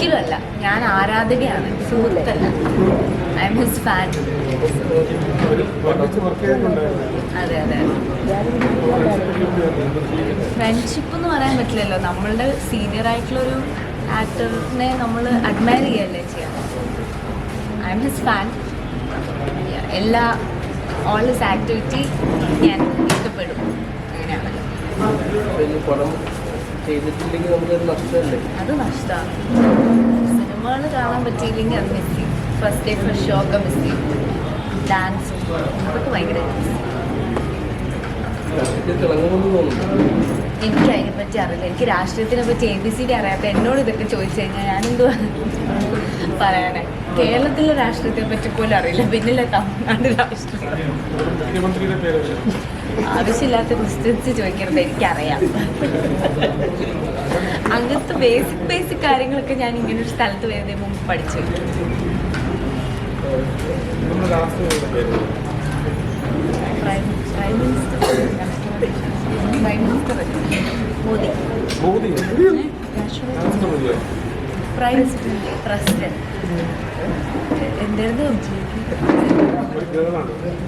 ഒരിക്കലും അല്ല ഞാൻ ആരാധകയാണ് സുഹൃത്തല്ല. ഐ എം ഹിസ് ഫാൻ അതെ അതെ. ഫ്രണ്ട്ഷിപ്പ് എന്ന് പറയാൻ പറ്റില്ലല്ലോ. നമ്മളുടെ സീനിയർ ആയിട്ടുള്ള ഒരു ആക്ടറിനെ നമ്മൾ അഡ്മയർ ചെയ്യല്ലേ ചെയ്യാം? ഐ എം ഹിസ് ഫാൻ എല്ലാ ഓൾ ഹിസ് ആക്ടിവിറ്റി ഞാൻ ഇഷ്ടപ്പെടും. അങ്ങനെയാണല്ലോ. ചെയ്തിട്ടില്ലെങ്കിൽ നമുക്കൊരു നഷ്ടമല്ലേ? അത് നഷ്ടമാണ് സിനിമകൾ കാണാൻ പറ്റിയില്ലെങ്കിൽ അത് മിസ് ചെയ്യും. ഫസ്റ്റ് ഡേ ഫസ്റ്റ് ഷോ ഒക്കെ മിസ് ചെയ്യും. ഡാൻസ് അതൊക്കെ ഭയങ്കര എനിക്ക് അതിനെ പറ്റി അറിയില്ല. എനിക്ക് രാഷ്ട്രീയത്തിനെ പറ്റി എ ബി സി ഡി അറിയാത്ത എന്നോട് ഇതൊക്കെ ചോദിച്ചു കഴിഞ്ഞാൽ ഞാനെന്തുവാ പറയാനേ? കേരളത്തിലെ രാഷ്ട്രീയത്തെ പറ്റി പോലും അറിയില്ല. പിന്നിലെ തമിഴ്നാട് രാഷ്ട്രീയം. ആവശ്യമില്ലാത്ത ക്വസ്റ്റ്യൻസ് ചോദിക്കരുത് എനിക്കറിയാം. അങ്ങനത്തെ ബേസിക് ബേസിക് കാര്യങ്ങളൊക്കെ ഞാൻ ഇങ്ങനെ ഒരു സ്ഥലത്ത് വരുന്നതിന് മുമ്പ് പഠിച്ചു പേര് മിനിസ്റ്റർ പ്രസിഡന്റ് എന്തായിരുന്നു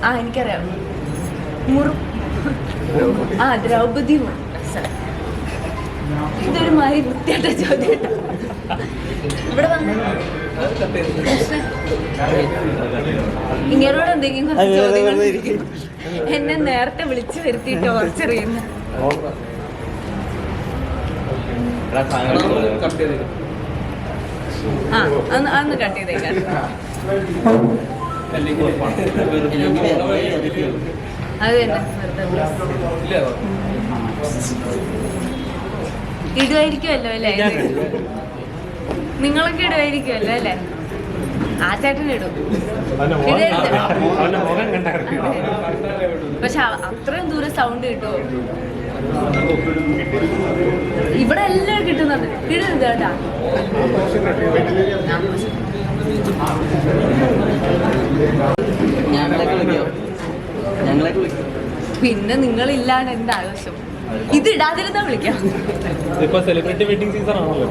ആ എനിക്കറിയാം. മുറു ആ ദ്രൗപദി. ഇതൊരു മാതിരി വൃത്തിയായിട്ട ചോദ്യം. ഇവിടെ വന്ന് ഇങ്ങനോട് എന്തെങ്കിലും കുറച്ച് ചോദ്യങ്ങൾ എന്നെ നേരത്തെ വിളിച്ചു വരുത്തിയിട്ട് ഓർച്ചറിയുന്നു ആ അന്ന് അന്ന് കട്ട് ചെയ്തേക്കാം അത് തന്നെ ഇടുമായിരിക്കുമല്ലോ അല്ലേ? നിങ്ങളൊക്കെ ഇടുമായിരിക്കുമല്ലോ അല്ലേ? ആ ചേട്ടൻ ഇടും. പക്ഷെ അത്രയും ദൂരം സൗണ്ട് കിട്ടുമോ ഇവിടെ എല്ലാം കിട്ടുന്നുണ്ട്. ഇടരുത് കേട്ടാ വിളിക്കും പിന്നെ നിങ്ങളില്ലാണ്ട് എന്താ ആവശ്യം? ഇത് ഇടാതിരുന്നാ വിളിക്കാം. ഇപ്പൊ സെലിബ്രിറ്റി വെഡിങ് സീസൺ ആണല്ലോ.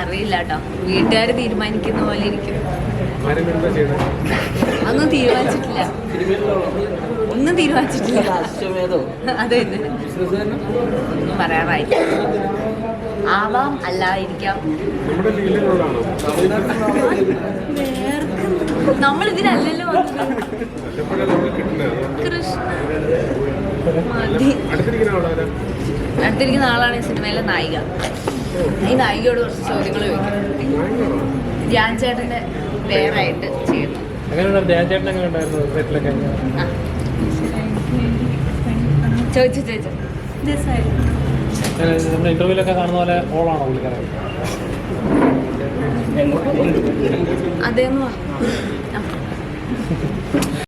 അറിയില്ല കേട്ടോ. വീട്ടുകാർ തീരുമാനിക്കുന്ന പോലെ ഇരിക്കും. ഒന്നും തീരുമാനിച്ചിട്ടില്ല. ഒന്നും തീരുമാനിച്ചിട്ടില്ല. അതെ ഒന്നും പറയാറായി. ആവാം അല്ലായിരിക്കാം. നമ്മൾ ഇതിനല്ലല്ലോ കൃഷ്ണ. അടുത്തിരിക്കുന്ന ആളാണ് ഈ സിനിമയിലെ നായിക. ഈ നായികയോട് കുറച്ച് ചോദ്യങ്ങൾ ചോദിക്കും. ധ്യാൻ ചേട്ടന്റെ പേരായിട്ട് ചെയ്യുന്നു. ചോദിച്ചു ചോദിച്ചു. രസമായിരുന്നു. നമ്മുടെ ഇന്റർവ്യൂലൊക്കെ കാണുന്ന പോലെ ഓളാണോ പുള്ളിക്കാരൻ? അതേന്ന് പറഞ്ഞു ആ.